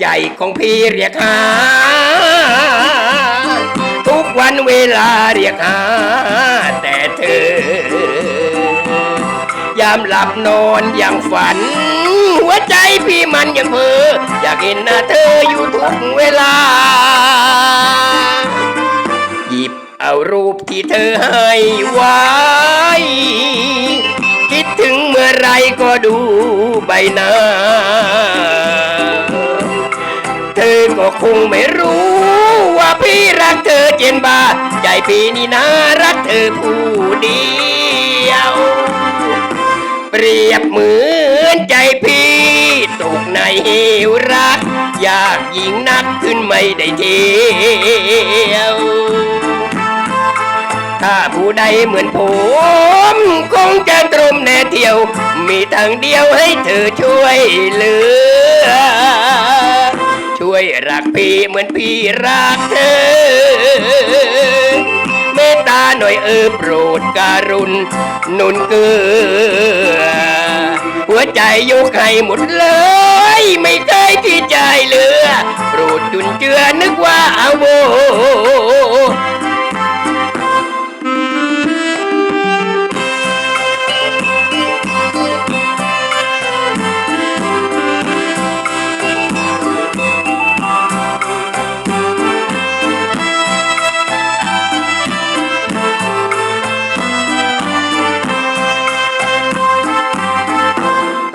ใจของพี่เรียกหา ทุกวันเวลาเรียกหา แต่เธอ ยามหลับนอนอย่างฝัน หัวใจพี่มันยังเพ้ออยากเห็นหน้าเธออยู่ทุกเวลา หยิบเอารูปที่เธอให้ไว้คิดถึงเมื่อไรก็ดูใบหน้า ก็คงไม่รู้ว่าพี่รักเธอเจนบา ใจพี่นี่นารักเธอผู้เดียว เปรียบเหมือนใจพี่ตกในเหวรัก อยากยิงนักขึ้นไม่ได้เที่ยวถ้าผู้ใดเหมือนผม คงจะตรมแน่เที่ยว มีทางเดียวให้เธอช่วยเหลือ วยรักพี่เหมือนพี่รักเธอ เมตตาหน่อยเออโปรดการุณนุนเกือหัวใจยกให้หมดเลย ไม่เคยที่ใจเหลือ โปรดจุนเจือนึกว่าเอาโบ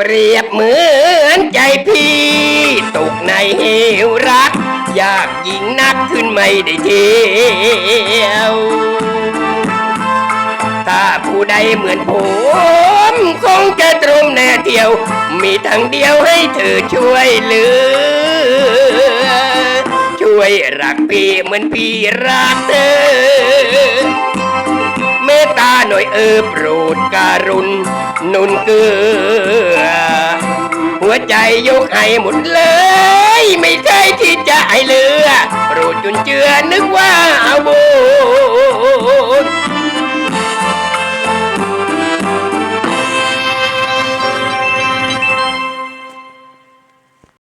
เปรียบเหมือนใจพี่ ตกในเหวรัก อยากยิ่งนักขึ้นไม่ได้เที่ยว ถ้าผู้ใดเหมือนผม คงจะตรงแน่เที่ยว มีทางเดียวให้เธอช่วยเหลือ ช่วยรักพี่เหมือนพี่รักเธอ ตตาหน่อยเออโปรดการุณนุนเกือ หัวใจยกให้หมดเลย ไม่เคยที่จะให้เลือโปรดจุนเจือนึกว่าเอาบ